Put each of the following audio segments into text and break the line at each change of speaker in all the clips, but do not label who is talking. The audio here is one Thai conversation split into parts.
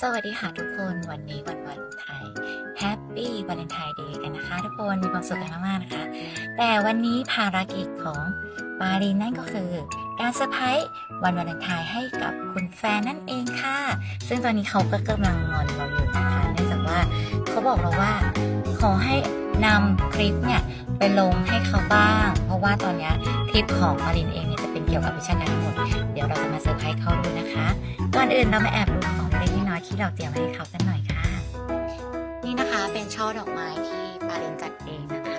สวัสดีค่ะทุกคนวันนี้วันวาเลนไทน์แฮปปี้วาเลนไทน์เดย์กันนะคะ ทุกคนมีความสุขกันมากๆนะคะ แต่วันนี้ภารกิจของปารีนนั่นก็คือการเซอร์ไพรส์วันวาเลนไทน์ให้กับคุณแฟนนั่นเองค่ะ ซึ่งตอนนี้เขาก็กำลังงอนเราอยู่นะคะเนื่องจากว่าเขาบอกเราว่าขอให้นำคลิปเนี่ยไปลงให้เขาบ้าง เพราะว่าตอนนี้คลิปของมารินเองเนี่ยจะเป็นเกี่ยวกับวิชาการทั้งหมด เดี๋ยวเราจะมาเซอร์ไพรส์เขาดูนะคะก่อนอื่นเรามาแอบดูของ ที่เราเตรียมไว้ให้เขากันหน่อยค่ะ นี่นะคะเป็นช่อดอกไม้ที่ปารินจัดเองนะคะ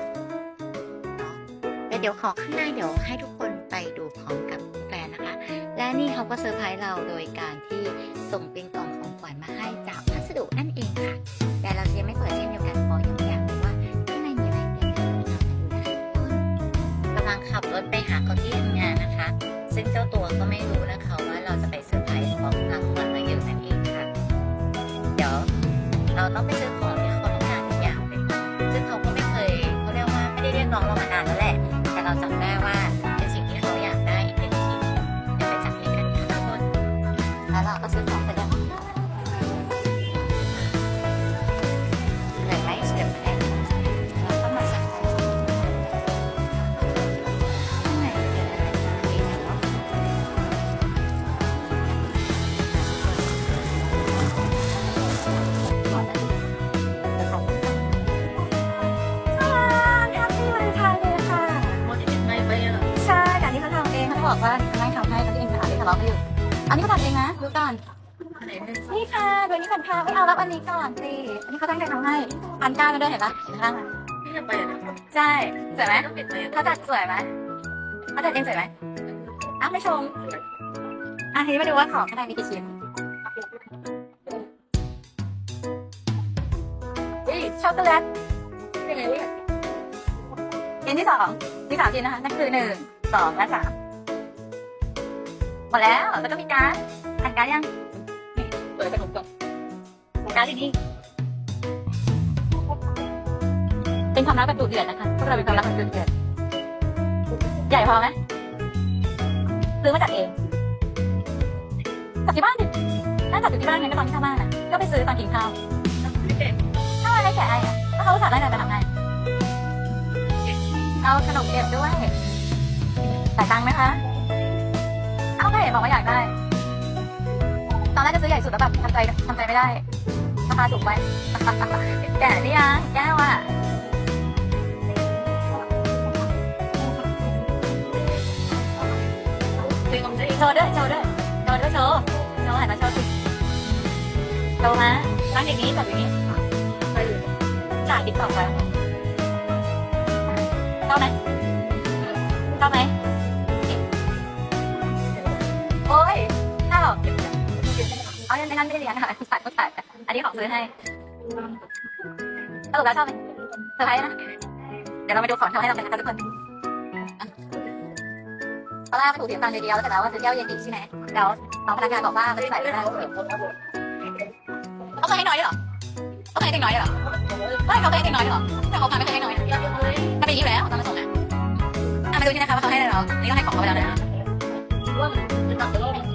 แต่เดี๋ยวขอข้างหน้าเดี๋ยวให้ทุกคนไปดูพร้อมกับแฟนนะคะ และนี่เขาก็เซอร์ไพรส์เราโดยการที่ส่งเป็นกล่องของขวัญมาให้จากพัสดุนั่นเองค่ะ แต่เราจะยังไม่เปิดเช่นเดียวกันเพราะยังไม่อยากรู้ว่าข้างในมีอะไรเดี๋ยวเราไปดูนะคะกำลังขับรถไปหาเขาที่ทำงานนะคะ ซึ่งเจ้าตัวก็ไม่รู้นะคะ เราต้องไปซื้อของ บอกว่าไม่ทำให้เขาเองค่ะที่ทะเลาะกันอยู่ อันนี้เขาทำเองนะดูก่อนนี่ค่ะดูอันนี้ก่อนค่ะไม่เอารับอันนี้ก่อนสิอันนี้เขาตั้งใจทำให้พันเก้ากันด้วยเห็นปะเห็นปะใช่สวยไหมเขาจัดสวยไหมเขาจัดเองสวยไหมอ้าวไม่ชมอะทีนี้มาดูว่าของข้างในมีกี่ชิ้นนี่ช็อกโกแลตชิ้นที่สองมีสามชิ้นนะคะนั่นคือหนึ่งสองและสาม หมดแล้ว แล้วก็มีการ์ดอ่านการ์ดยัง นี่เปิดกระถุงก่อนการ์ดดีๆเป็นความรักแบบดุเดือดนะคะพวกเราเป็นความรักแบบดุเดือดใหญ่พอไหมซื้อมาจากเองจัดที่บ้านดิน่าจัดอยู่ที่บ้านไงก็ตอนที่ทำบ้านอะ ก็ไปซื้อตอนกินข้าวถ้าวให้แกะไอ้อะถ้าเขาอุตส่าห์ได้เงินไปทำไงเอาขนมเก็บด้วยจ่ายตังค์ไหมคะเอาไม่ บอกว่าอยากได้ ตอนแรกจะซื้อใหญ่สุดแล้วแบบทำใจทำใจไม่ได้ราคาสูงไปแกะนี่ยังแก้วอะโชว์ด้วยโชว์ด้วยโชว์ด้วยโชว์โชว์หันมาโชว์สิโชว์มาตั้งอย่างนี้แบบอย่างนี้จ่ายติ๊กต็อไปชอบไหมชอบไหม นั้นไม่ได้เรียนค่ะถ่ายก็ถ่ายอันนี้ของซื้อให้สรุปแล้วชอบไหมเซอร์ไพรส์นะ เดี๋ยวเรามาดูของทำให้เรากันนะคะทุกคนตอนแรกถูกเสียตังค์เดียวแล้วแต่แล้วว่าซื้อแก้วเย็นอีกใช่ไหมเดี๋ยวน้องพนักงานบอกว่าไม่ได้ใส่ไม่ได้เขาเคยให้น้อยด้วยเหรอเขาเคยให้เด็กน้อยด้วยเหรอไม่เขาเคยให้เด็กน้อยด้วยเหรอแต่เขาพาไม่เคยให้น้อยนะถ้าเป็นอย่างนี้อยู่แล้วตอนมาส่งอะอะมาดูนี่นะคะว่าเขาให้อะไรเรานี่ก็ให้ของเขาไปแล้วนะถ้าเด็กอะ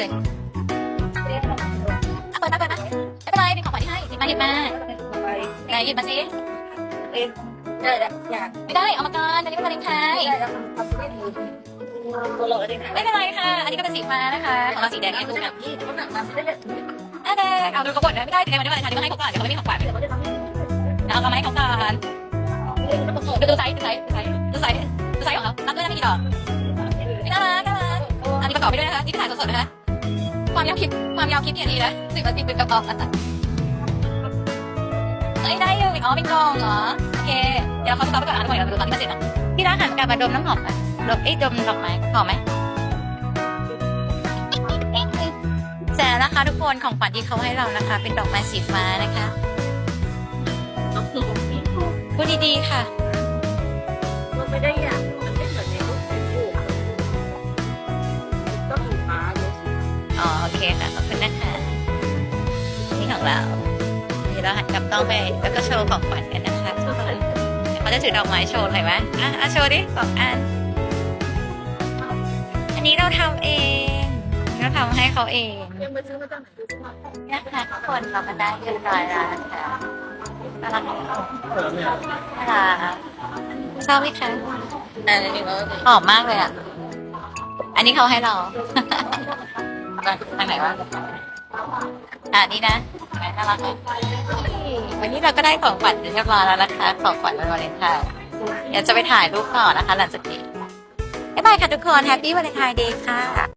นี่ให้เลยอะเปิดมาเปิดมาไม่เป็นไรเป็นของขวัญที่ให้หยิบมาหยิบมาไหนหยิบมาสิไม่ได้เอามาก่อนอันนี้เป็นวาเลนไทน์ไม่เป็นไรค่ะ อันนี้ก็เป็นสีฟ้านะคะของเราสีแดงให้ทุกอย่างอะแดงเอาดูกระบดนะไม่ได้ในวันนี้วันนี้ก็ให้เขาก่อนเดี๋ยวเขาไม่มีของขวัญเอาเอามาให้เขาก่อนดูไซส์ดูไซส์ดูไซส์ดูไซส์ของเขานับด้วยนะมีกี่ดอกน่ารักน่ารักอันนี้ประกอบไปด้วยนะคะนี่ถ่ายสดๆนะคะ ความยาวคลิปความยาวคลิปเนี่ยดีนะสิบนาทีเป็นกระป๋องเอ้ยได้อยู่อ๋อเป็นกล่องเหรอโอเคเดี๋ยวเขาต็อปไปก่อนอ่านก่อนเดี๋ยวเราดูตอนที่มันเสร็จนะพี่รักหันกลับมาดมน้ำหอมอะดอกไอ้ดมดอกไม้หอมไหมเสร็จแล้วนะคะทุกคนของขวัญที่เขาให้เรานะคะ เป็นดอกไม้สีฟ้านะคะพูดดีๆค่ะ
ไม่ได้อยาก นี่
ของเราเดี๋ยวเราหันกลับกล้องไป แล้วก็โชว์ของขวัญกันนะคะทุกคนเขาจะถือดอกไม้โชว์หน่อยไหมอะอะโชว์ดิสองอัน อันนี้เราทำเองเก็ทำให้เขาเอง
นดูสิ
นะคะทุกคนเราก็ได้เรียบร้อยแล้วนะคะน่ารักไหมน่ารักชอบไหมคะหอมมากเลยอะ อันนี้เขาให้เรา ทางไหนวะ อะนี่นะน่ารักไหมวันนี้เราก็ได้ของขวัญเรียบร้อยแล้วนะคะ ของขวัญวันวาเลนไทน์เดี๋ยวจะไปถ่ายรูปต่อนะคะ หลังจากนี้บ๊ายบายค่ะทุกคนแฮปปี้วาเลนไทน์เดย์ค่ะ